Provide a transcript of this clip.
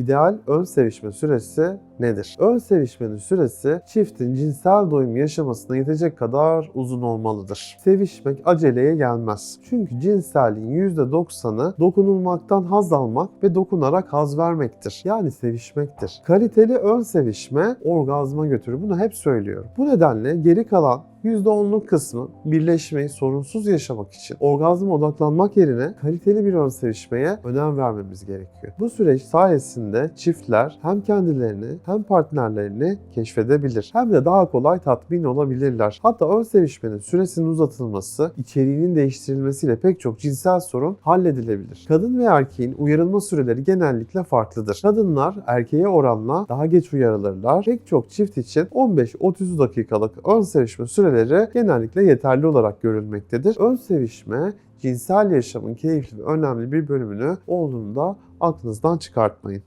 ideal ön sevişme süresi nedir? Ön sevişmenin süresi çiftin cinsel doyum yaşamasına yetecek kadar uzun olmalıdır. Sevişmek aceleye gelmez. Çünkü cinselliğin %90'ı dokunulmaktan haz almak ve dokunarak haz vermektir. Yani sevişmektir. Kaliteli ön sevişme orgazma götürür. Bunu hep söylüyorum. Bu nedenle geri kalan %10'luk kısmı birleşmeyi sorunsuz yaşamak için orgazma odaklanmak yerine kaliteli bir ön sevişmeye önem vermemiz gerekiyor. Bu süreç sayesinde çiftler hem kendilerini hem partnerlerini keşfedebilir. Hem de daha kolay tatmin olabilirler. Hatta ön sevişmenin süresinin uzatılması, içeriğinin değiştirilmesiyle pek çok cinsel sorun halledilebilir. Kadın ve erkeğin uyarılma süreleri genellikle farklıdır. Kadınlar erkeğe oranla daha geç uyarılırlar. Pek çok çift için 15-30 dakikalık ön sevişme süreleri genellikle yeterli olarak görülmektedir. Ön sevişme cinsel yaşamın keyifli ve önemli bir bölümünü olduğunu da aklınızdan çıkartmayın.